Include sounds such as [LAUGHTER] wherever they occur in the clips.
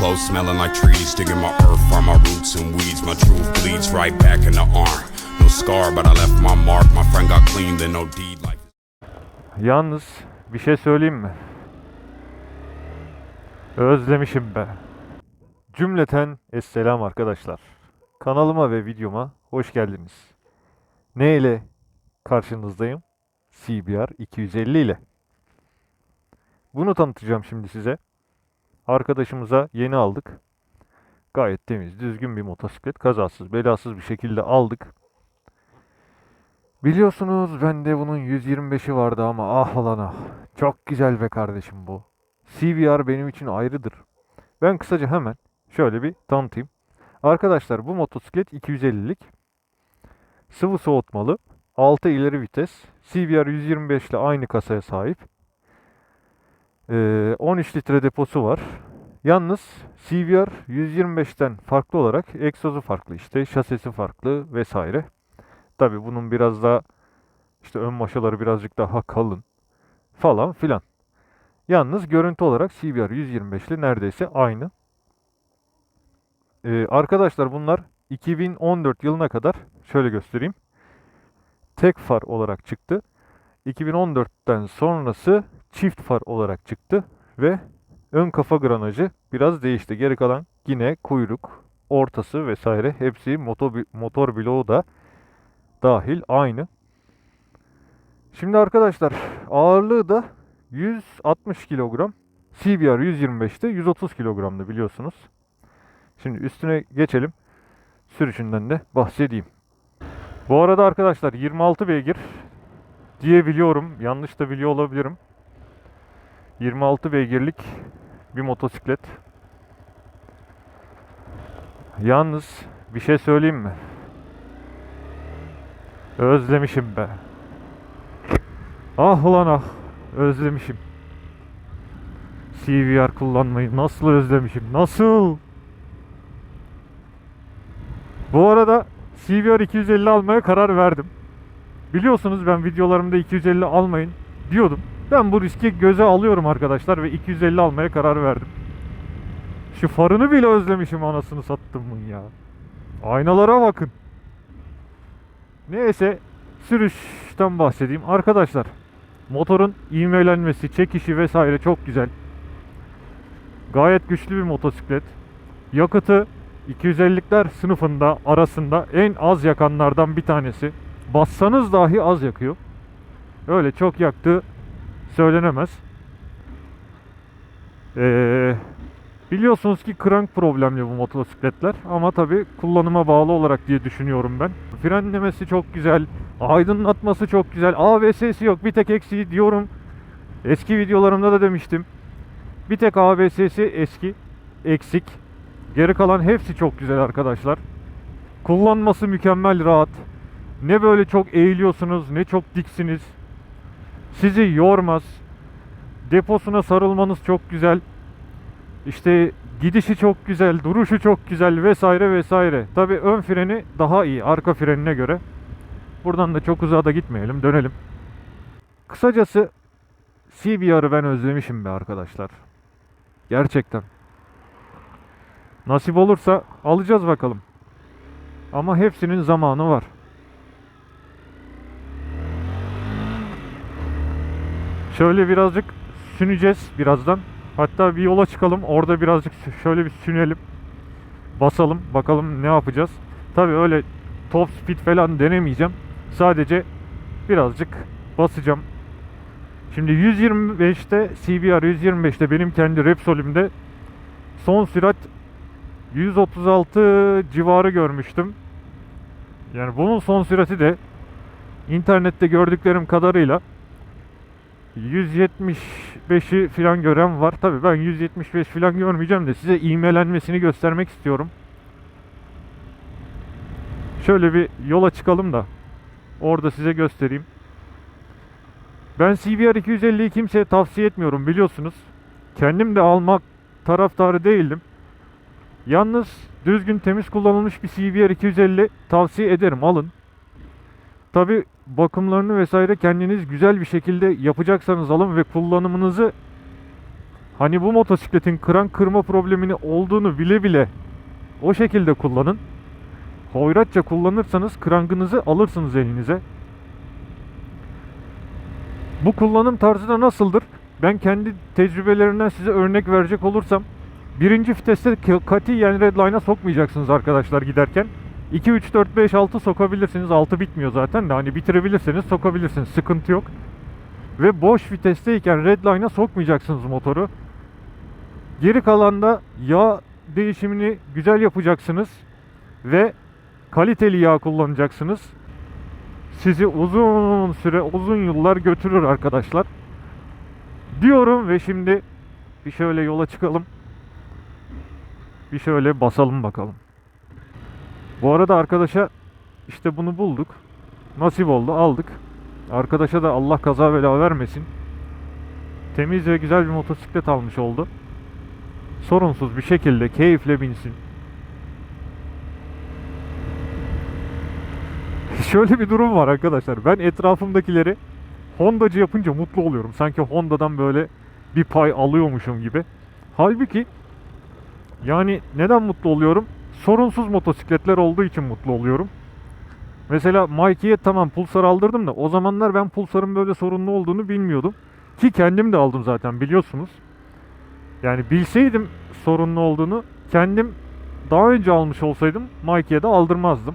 clothes smelling like trees. Digging my earth from my roots and weeds. My truth bleeds right back in the arm. No scar, but I left my mark. My friend got clean, then no deed like. Yalnız bir şey söyleyeyim mi? Özlemişim be. Cümleten esselam arkadaşlar. Kanalıma ve videoma hoş geldiniz. Ne ile karşınızdayım? CBR 250 ile. Bunu tanıtacağım şimdi size. Arkadaşımıza yeni aldık. Gayet temiz, düzgün bir motosiklet. Kazasız, belasız bir şekilde aldık. Biliyorsunuz bende bunun 125'i vardı ama ah lan ah. Çok güzel be kardeşim bu. CBR benim için ayrıdır. Ben kısaca hemen şöyle bir tanıtayım. Arkadaşlar bu motosiklet 250'lik. Sıvı soğutmalı. 6 ileri vites. CBR 125 ile aynı kasaya sahip. Ee, 13 litre deposu var. Yalnız CBR 125'ten farklı olarak egzozu farklı işte şasisi farklı vesaire. Tabi bunun biraz da işte ön maşaları birazcık daha kalın falan filan. Yalnız görüntü olarak CBR 125 ile neredeyse aynı. Ee, arkadaşlar bunlar 2014 yılına kadar şöyle göstereyim. Tek far olarak çıktı. 2014'ten sonrası çift far olarak çıktı ve ön kafa granajı biraz değişti. Geri kalan yine kuyruk, ortası vesaire hepsi motor, motor bloğu da dahil aynı. Şimdi arkadaşlar ağırlığı da 160 kilogram. CBR 125'te 130 kilogramdı biliyorsunuz. Şimdi üstüne geçelim. Sürüşünden de bahsedeyim. Bu arada arkadaşlar 26 beygir diyebiliyorum. Yanlış da biliyor olabilirim. 26 beygirlik bir motosiklet. Yalnız bir şey söyleyeyim mi? Özlemişim be. Ah ulan ah. Özlemişim. CVR kullanmayı nasıl özlemişim. Nasıl? Bu arada CVR 250 almaya karar verdim. Biliyorsunuz ben videolarımda 250 almayın diyordum. Ben bu riski göze alıyorum arkadaşlar ve 250 almaya karar verdim. Şu farını bile özlemişim anasını sattım mı ya. Aynalara bakın. Neyse sürüşten bahsedeyim. Arkadaşlar motorun ivmelenmesi, çekişi vesaire çok güzel. Gayet güçlü bir motosiklet. Yakıtı 250'likler sınıfında arasında en az yakanlardan bir tanesi. Bassanız dahi az yakıyor. Öyle çok yaktığı söylenemez. Ee, biliyorsunuz ki crank problemli bu motosikletler ama tabi kullanıma bağlı olarak diye düşünüyorum ben. Frenlemesi çok güzel, aydınlatması çok güzel, ABS'si yok bir tek eksiği diyorum. Eski videolarımda da demiştim. Bir tek ABS'si eski, eksik. Geri kalan hepsi çok güzel arkadaşlar. Kullanması mükemmel rahat. Ne böyle çok eğiliyorsunuz ne çok diksiniz. Sizi yormaz. Deposuna sarılmanız çok güzel. İşte gidişi çok güzel, duruşu çok güzel vesaire vesaire. Tabi ön freni daha iyi arka frenine göre. Buradan da çok uzağa da gitmeyelim, dönelim. Kısacası CBR'ı ben özlemişim be arkadaşlar. Gerçekten. Nasip olursa alacağız bakalım. Ama hepsinin zamanı var. Şöyle birazcık süneceğiz birazdan. Hatta bir yola çıkalım. Orada birazcık şöyle bir sünelim. Basalım. Bakalım ne yapacağız. Tabi öyle top speed falan denemeyeceğim. Sadece birazcık basacağım. Şimdi 125'te CBR 125'te benim kendi Repsol'ümde son sürat 136 civarı görmüştüm. Yani bunun son sürati de internette gördüklerim kadarıyla 175'i falan gören var. Tabi ben 175 falan görmeyeceğim de size ivmelenmesini göstermek istiyorum. Şöyle bir yola çıkalım da orada size göstereyim. Ben CBR 250'yi kimseye tavsiye etmiyorum biliyorsunuz. Kendim de almak taraftarı değildim. Yalnız düzgün temiz kullanılmış bir CBR 250 tavsiye ederim alın. Tabi bakımlarını vesaire kendiniz güzel bir şekilde yapacaksanız alın ve kullanımınızı Hani bu motosikletin kran kırma problemini olduğunu bile bile o şekilde kullanın. Hoyratça kullanırsanız krangınızı alırsınız elinize. Bu kullanım tarzı da nasıldır? Ben kendi tecrübelerinden size örnek verecek olursam birinci viteste katiyen redline'a sokmayacaksınız arkadaşlar giderken. 2, 3, 4, 5, 6 sokabilirsiniz. 6 bitmiyor zaten de hani bitirebilirseniz sokabilirsiniz. Sıkıntı yok. Ve boş vitesteyken redline'a sokmayacaksınız motoru. Geri kalanda yağ değişimini güzel yapacaksınız ve kaliteli yağ kullanacaksınız. Sizi uzun süre, uzun yıllar götürür arkadaşlar. Diyorum ve şimdi bir şöyle yola çıkalım. Bir şöyle basalım bakalım. Bu arada arkadaşa işte bunu bulduk. Nasip oldu, aldık. Arkadaşa da Allah kaza bela vermesin. Temiz ve güzel bir motosiklet almış oldu. Sorunsuz bir şekilde keyifle binsin. [LAUGHS] Şöyle bir durum var arkadaşlar. Ben etrafımdakileri Hondacı yapınca mutlu oluyorum. Sanki Honda'dan böyle bir pay alıyormuşum gibi. Halbuki yani neden mutlu oluyorum? Sorunsuz motosikletler olduğu için mutlu oluyorum. Mesela Mikey'e tamam Pulsar aldırdım da o zamanlar ben Pulsar'ın böyle sorunlu olduğunu bilmiyordum. Ki kendim de aldım zaten biliyorsunuz. Yani bilseydim sorunlu olduğunu kendim daha önce almış olsaydım Mikey'e de aldırmazdım.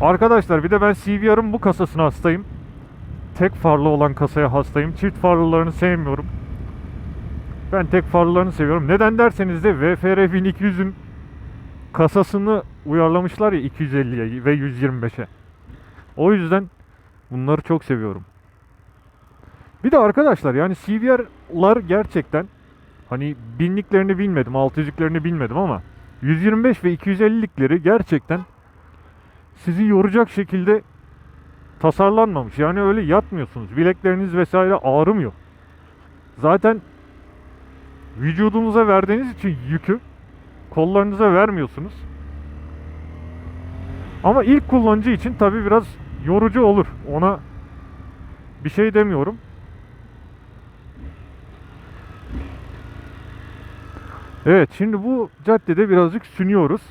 Arkadaşlar bir de ben CVR'ın bu kasasına hastayım. Tek farlı olan kasaya hastayım. Çift farlılarını sevmiyorum. Ben tek farlılarını seviyorum. Neden derseniz de VFR 1200'ün kasasını uyarlamışlar ya 250'ye ve 125'e. O yüzden bunları çok seviyorum. Bir de arkadaşlar yani CVR'lar gerçekten hani binliklerini bilmedim, 600'lüklerini bilmedim ama 125 ve 250'likleri gerçekten sizi yoracak şekilde tasarlanmamış. Yani öyle yatmıyorsunuz. Bilekleriniz vesaire ağrımıyor. Zaten vücudunuza verdiğiniz için yükü kollarınıza vermiyorsunuz. Ama ilk kullanıcı için tabi biraz yorucu olur. Ona bir şey demiyorum. Evet şimdi bu caddede birazcık sünüyoruz.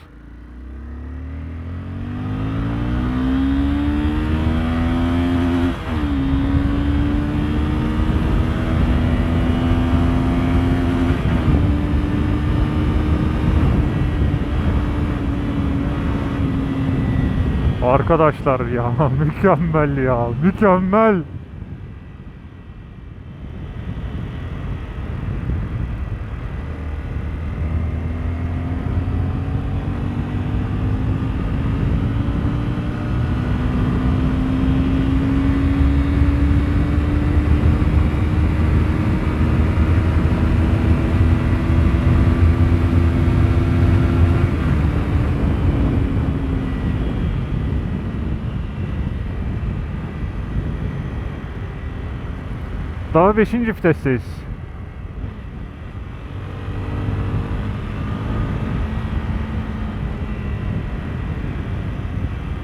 Arkadaşlar ya [LAUGHS] mükemmel ya mükemmel. Daha 5. vitesteyiz.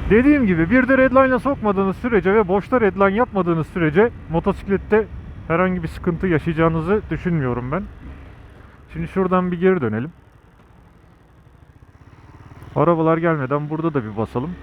Dediğim gibi bir de redline'a sokmadığınız sürece ve boşta redline yapmadığınız sürece motosiklette herhangi bir sıkıntı yaşayacağınızı düşünmüyorum ben. Şimdi şuradan bir geri dönelim. Arabalar gelmeden burada da bir basalım.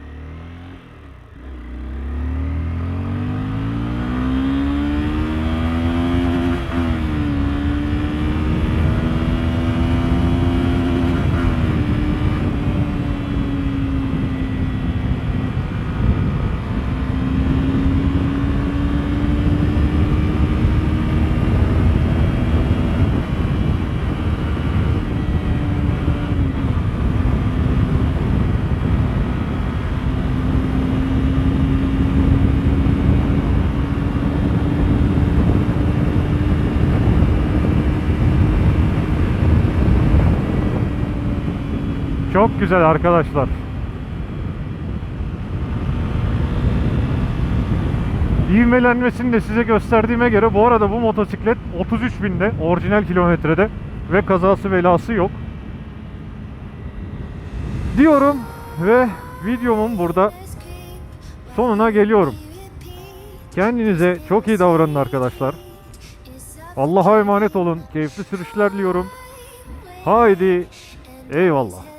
Çok güzel arkadaşlar. İvmelenmesini de size gösterdiğime göre bu arada bu motosiklet 33 binde orijinal kilometrede ve kazası belası yok. Diyorum ve videomun burada sonuna geliyorum. Kendinize çok iyi davranın arkadaşlar. Allah'a emanet olun. Keyifli sürüşler diliyorum. Haydi eyvallah.